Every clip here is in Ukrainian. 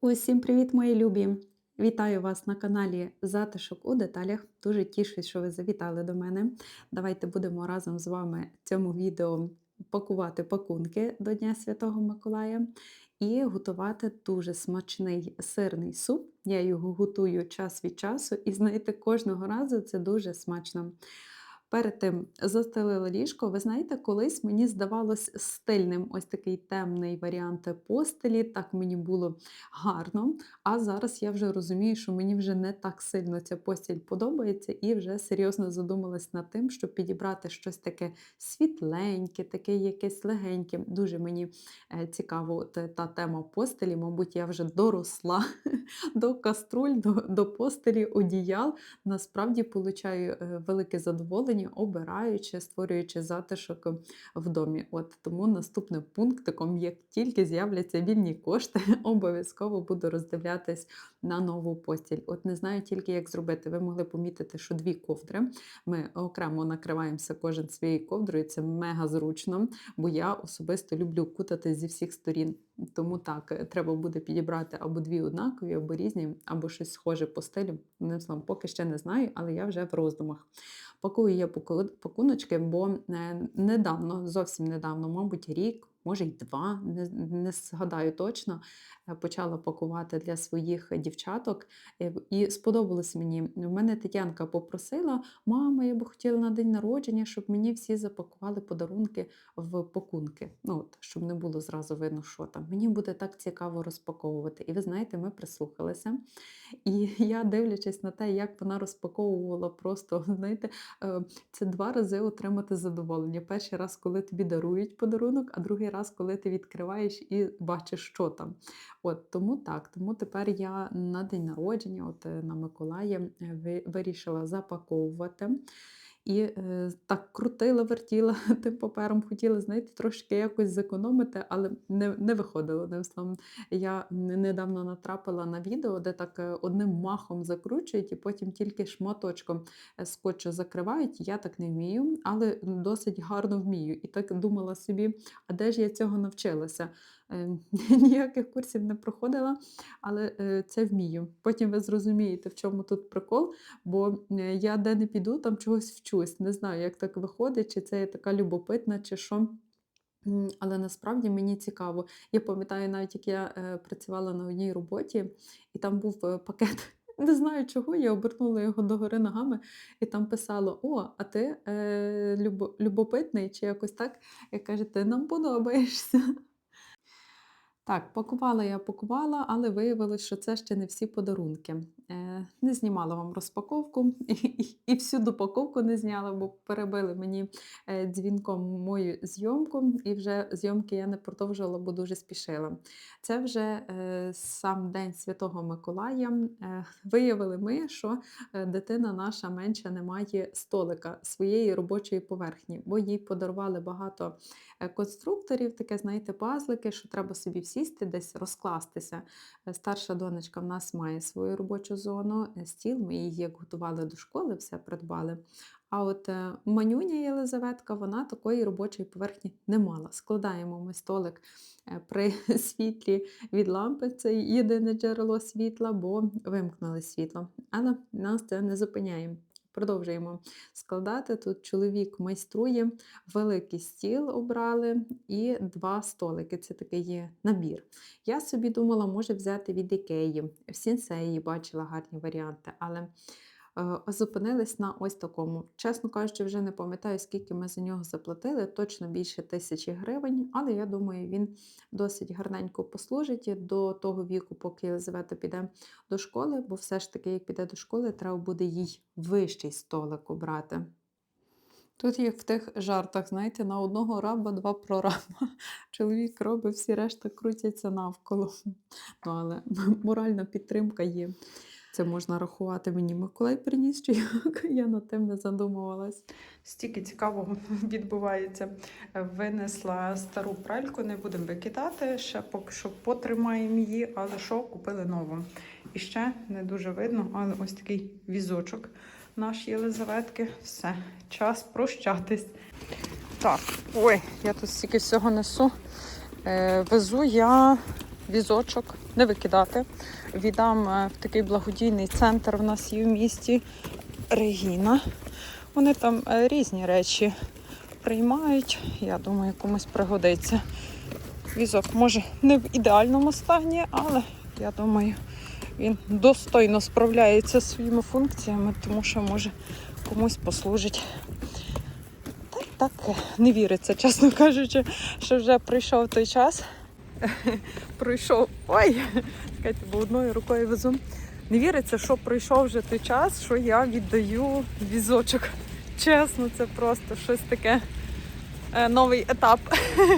Усім привіт, мої любі! Вітаю вас на каналі Затишок у деталях. Дуже тішусь, що ви завітали до мене. Давайте будемо разом з вами в цьому відео пакувати пакунки до Дня Святого Миколая і готувати дуже смачний сирний суп. Я його готую час від часу, і знаєте, кожного разу це дуже смачно. Перед тим застелила ліжко. Ви знаєте, колись мені здавалось стильним ось такий темний варіант постелі. Так мені було гарно. А зараз я вже розумію, що мені вже не так сильно ця постіль подобається, і вже серйозно задумалась над тим, щоб підібрати щось таке світленьке, таке якесь легеньке. Дуже мені е, цікаво е, та тема постелі. Мабуть, я вже доросла до каструль, до, до постелі, одіял. Насправді получаю е, велике задоволення, обираючи, створюючи затишок в домі. От тому наступним пунктиком, як тільки з'являться вільні кошти, обов'язково буду роздивлятись на нову постіль. От не знаю тільки, як зробити. Ви могли помітити, що дві ковдри. Ми окремо накриваємося кожен своєю ковдрою. Це мега зручно, бо я особисто люблю кутати зі всіх сторін. Тому так, е, треба буде підібрати або дві однакові, або різні, або щось схоже по стилю. Не словом, поки ще не знаю, але я вже в роздумах. Пакую я пакуночки, бо е, недавно, зовсім недавно, мабуть, рік, може й два, не, не згадаю точно, е, почала пакувати для своїх дівчаток. Е, І сподобалось мені. В мене Тетянка попросила, мама, я би хотіла на день народження, щоб мені всі запакували подарунки в пакунки. Ну, от, щоб не було зразу видно, що там. Мені буде так цікаво розпаковувати. І ви знаєте, ми прислухалися. І я, дивлячись на те, як вона розпаковувала, просто знаєте, е, це два рази отримати задоволення. Перший раз, коли тобі дарують подарунок, а другий раз, коли ти відкриваєш і бачиш, що там. От тому так. Тому тепер я на день народження, от е, на Миколая, е, вирішила запаковувати. І е, так крутила, вертіла тим папером, хотіла, знаєте, трошки якось зекономити, але не, не виходило. Одним словом, я недавно натрапила на відео, де так е, одним махом закручують і потім тільки шматочком е, скотчу закривають. Я так не вмію, але досить гарно вмію. І так думала собі, а де ж я цього навчилася? Е, Ніяких курсів не проходила, але е, це вмію. Потім ви зрозумієте, в чому тут прикол, бо е, я де не піду, там чогось вчусь. Не знаю, як так виходить, чи це я така любопитна, чи що. Але насправді мені цікаво. Я пам'ятаю, навіть як я е, працювала на одній роботі, і там був пакет. Не знаю чого, я обернула його догори ногами, і там писало: О, а ти е, любопитний, чи якось так. І каже, ти нам подобаєшся. Так, пакувала я пакувала, але виявилось, що це ще не всі подарунки. Е, не знімала вам розпаковку і, і, і всю допаковку не зняла, бо перебили мені е, дзвінком мою зйомку, і вже зйомки я не продовжувала, бо дуже спішила. Це вже е, сам День Святого Миколая. Е, виявили ми, що е, дитина наша менша не має столика своєї робочої поверхні, бо їй подарували багато конструкторів, таке, знаєте, пазлики, що треба собі сісти, десь розкластися. Е, Старша донечка в нас має свою робочу зону, е, стіл. Ми її як готували до школи, все придбали. А от е, манюня Єлизаветка, вона такої робочої поверхні не мала. Складаємо ми столик е, при світлі від лампи, це єдине джерело світла, бо вимкнули світло. Але нас це не зупиняє. Продовжуємо складати. Тут чоловік майструє, великий стіл обрали і два столики. Це такий є набір. Я собі думала, може взяти від Ікеї. В Сінсеї бачила гарні варіанти, але зупинились на ось такому. Чесно кажучи, вже не пам'ятаю, скільки ми за нього заплатили, точно більше тисячі гривень, але я думаю, він досить гарненько послужить до того віку, поки Єлизавета піде до школи, бо все ж таки, як піде до школи, треба буде їй вищий столик обрати. Тут, як в тих жартах, знаєте, на одного раба два прораба. Чоловік робить, всі решта крутяться навколо. Ну, але моральна підтримка є. Це можна рахувати мені Миколай приніс, чи я над тим не задумувалась. Стільки цікавого відбувається. Винесла стару пральку, не будемо викидати, ще поки що потримаємо її, але що купили нову. І ще не дуже видно, але ось такий візочок наш Єлизаветки. Все, час прощатись. Так, ой, я тут стільки всього несу. Е, везу я візочок, не викидати. Віддам е, в такий благодійний центр в нас є в місті Регіна. Вони там е, різні речі приймають. Я думаю, комусь пригодиться. Візок може не в ідеальному стані, але я думаю, він достойно справляється своїми функціями, тому що може комусь послужить. Та й так е, не віриться, чесно кажучи, що вже прийшов той час. Пройшов. Ой, чекайте, бо одною рукою везу. Не віриться, що пройшов вже той час, що я віддаю візочок. Чесно, це просто щось таке е, новий етап.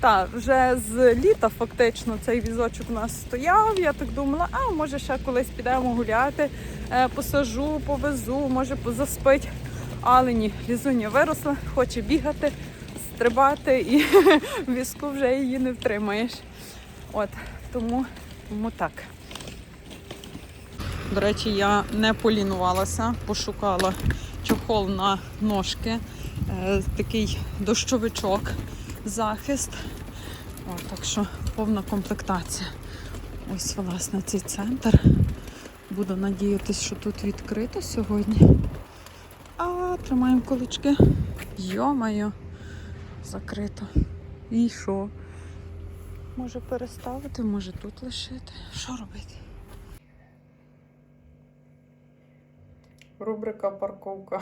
Так, вже з літа фактично цей візочок у нас стояв. Я так думала, а може ще колись підемо гуляти, е, посажу, повезу, може позаспить. Але ні, лізуня виросла, хоче бігати, стрибати і в візку вже її не втримаєш. От, тому, тому так. До речі, я не полінувалася, пошукала чохол на ножки, е, такий дощовичок, захист. О, так що повна комплектація. Ось, власне, цей центр. Буду надіятися, що тут відкрито сьогодні. А, тримаємо кулички. Йомаю, закрито. І що? Може переставити, може тут лишити. Що робити? Рубрика парковка.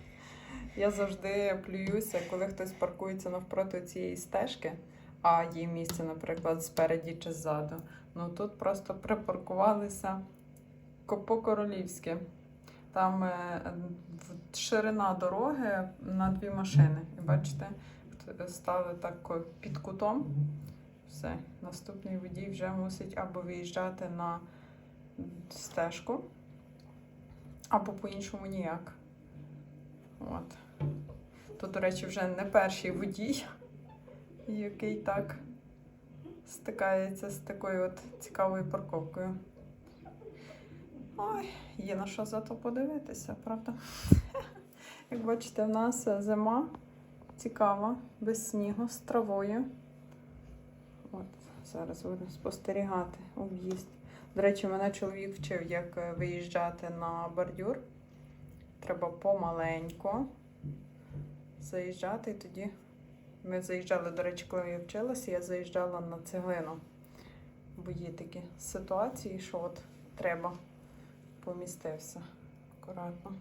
Я завжди плююся, коли хтось паркується навпроти цієї стежки, а є місце, наприклад, спереді чи ззаду. Ну тут просто припаркувалися по-королівськи. Там е, ширина дороги на дві машини. І бачите, стали так під кутом. Все, наступний водій вже мусить або виїжджати на стежку, або по-іншому ніяк. От. Тут, до речі, вже не перший водій, який так стикається з такою от цікавою парковкою. Ой, є на що зато подивитися, правда? Як бачите, в нас зима цікава, без снігу, з травою. От, зараз будемо спостерігати об'їзд. До речі, мене чоловік вчив, як е, виїжджати на бордюр. Треба помаленько заїжджати і тоді. Ми заїжджали, до речі, коли я вчилася, я заїжджала на цеглину. Бо є такі ситуації, що от треба помістився акуратно.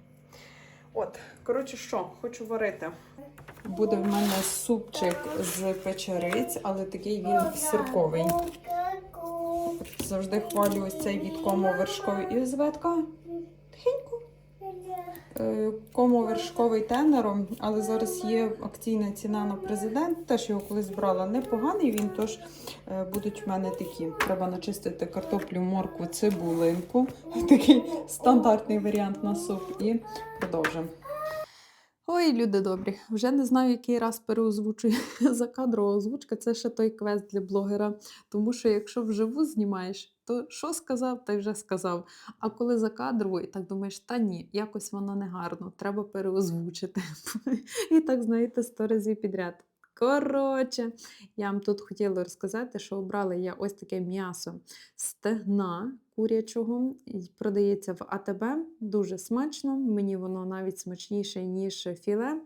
От, коротше, що, хочу варити. Буде в мене супчик з печериць, але такий він сирковий. Завжди хвалю ось цей від кому вершковий і зветка. Тихенько. Е, Кому вершковий тенером, але зараз є акційна ціна на президент. Теж його колись брала непоганий він, тож е, будуть в мене такі. Треба начистити картоплю, моркву, цибулинку. Такий стандартний варіант на суп. І продовжимо. Ой, люди добрі, вже не знаю, який раз переозвучую закадрова озвучка. Це ще той квест для блогера. Тому що якщо вживу знімаєш, то що сказав, та й вже сказав. А коли закадрово, і так думаєш, та ні, якось воно не гарно, треба переозвучити. І так, знаєте, сто разів підряд. Коротше, я вам тут хотіла розказати, що обрала я ось таке м'ясо стегна курячого. Продається в АТБ. Дуже смачно. Мені воно навіть смачніше, ніж філе.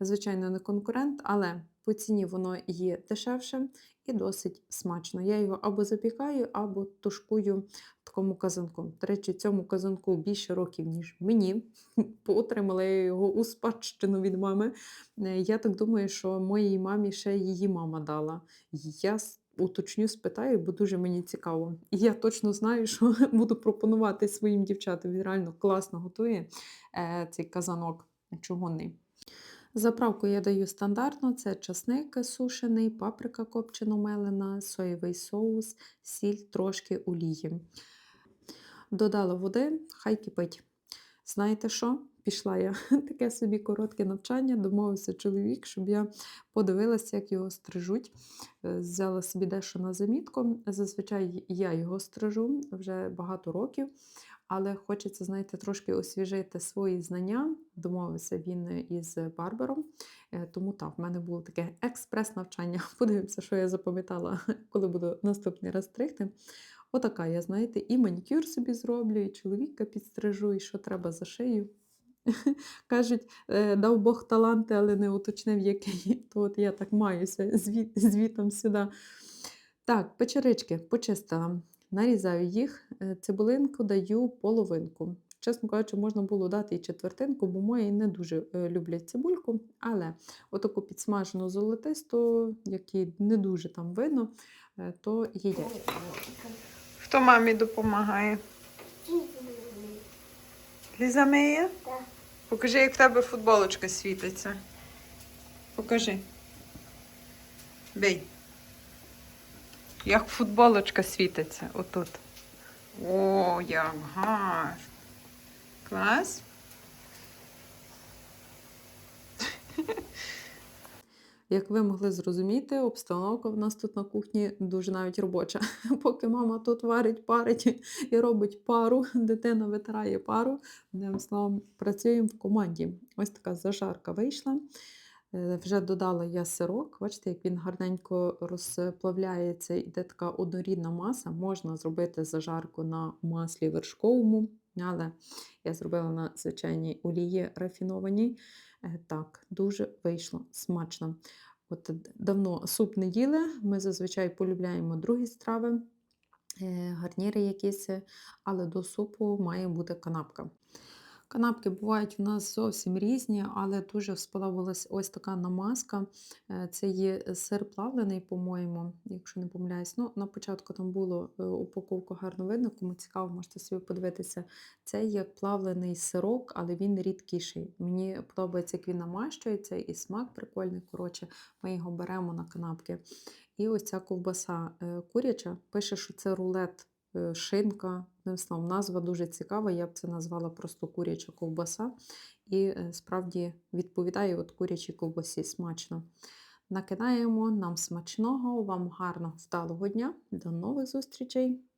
Звичайно, не конкурент, але по ціні воно є дешевше і досить смачно. Я його або запікаю, або тушкую такому казанку. До речі, цьому казанку більше років, ніж мені. Поотримала я його у спадщину від мами. Е, Я так думаю, що моїй мамі ще її мама дала. Я уточню, спитаю, бо дуже мені цікаво. І я точно знаю, що буду пропонувати своїм дівчатам. Він реально класно готує е, цей казанок чугунний. Заправку я даю стандартно: це часник сушений, паприка копчено мелена, соєвий соус, сіль, трошки олії. Додала води, хай кипить. Знаєте що? пішла я таке собі коротке навчання, домовився чоловік, щоб я подивилася, як його стрижуть. Е, Взяла собі дещо на замітку. Зазвичай я його стрижу вже багато років, але хочеться, знаєте, трошки освіжити свої знання. Домовився він із барбером. Е, Тому так, в мене було таке експрес-навчання. Подивимося, що я запам'ятала, коли буду наступний раз стригти. Отака, я, знаєте, і манікюр собі зроблю, і чоловіка підстрижу, і що треба за шию. Кажуть, е, дав Бог таланти, але не уточнив, який. То от я так маюся звітом сюди. Так, печерички почистила. Нарізаю їх, е, цибулинку даю половинку. Чесно кажучи, можна було дати і четвертинку, бо мої не дуже е, люблять цибульку, але отаку підсмажену золотисту, які не дуже там видно, е, то їдять. Хто мамі допомагає? Ліза миє? Так. Покажи, як в тебе футболочка світиться. Покажи. Бей. Як футболочка світиться отут. О, як гарно. Клас. Як ви могли зрозуміти, обстановка в нас тут на кухні дуже навіть робоча. Поки мама тут варить, парить і робить пару, дитина витирає пару. Одним словом, працюємо в команді. Ось така зажарка вийшла. Е, Вже додала я сирок. Бачите, як він гарненько розплавляється, іде така однорідна маса. Можна зробити зажарку на маслі вершковому, але я зробила на звичайній олії рафінованій. Е, Так, дуже вийшло смачно. От давно суп не їли. Ми зазвичай полюбляємо другі страви, е, гарніри якісь, але до супу має бути канапка. Канапки бувають у нас зовсім різні, але дуже сподобалась ось така намазка. Е, Це є сир плавлений, по-моєму, якщо не помиляюсь. Ну, на початку там було е, упаковку гарно видно, кому цікаво, можете собі подивитися. Це є плавлений сирок, але він рідкіший. Мені подобається, як він намащується, і смак прикольний. Коротше, ми його беремо на канапки. І ось ця ковбаса е, куряча пише, що це рулет, шинка. Одним словом, назва дуже цікава. Я б це назвала просто куряча ковбаса. І е, справді відповідає от курячій ковбасі смачно. Накидаємо нам смачного, вам гарного вдалого дня. До нових зустрічей!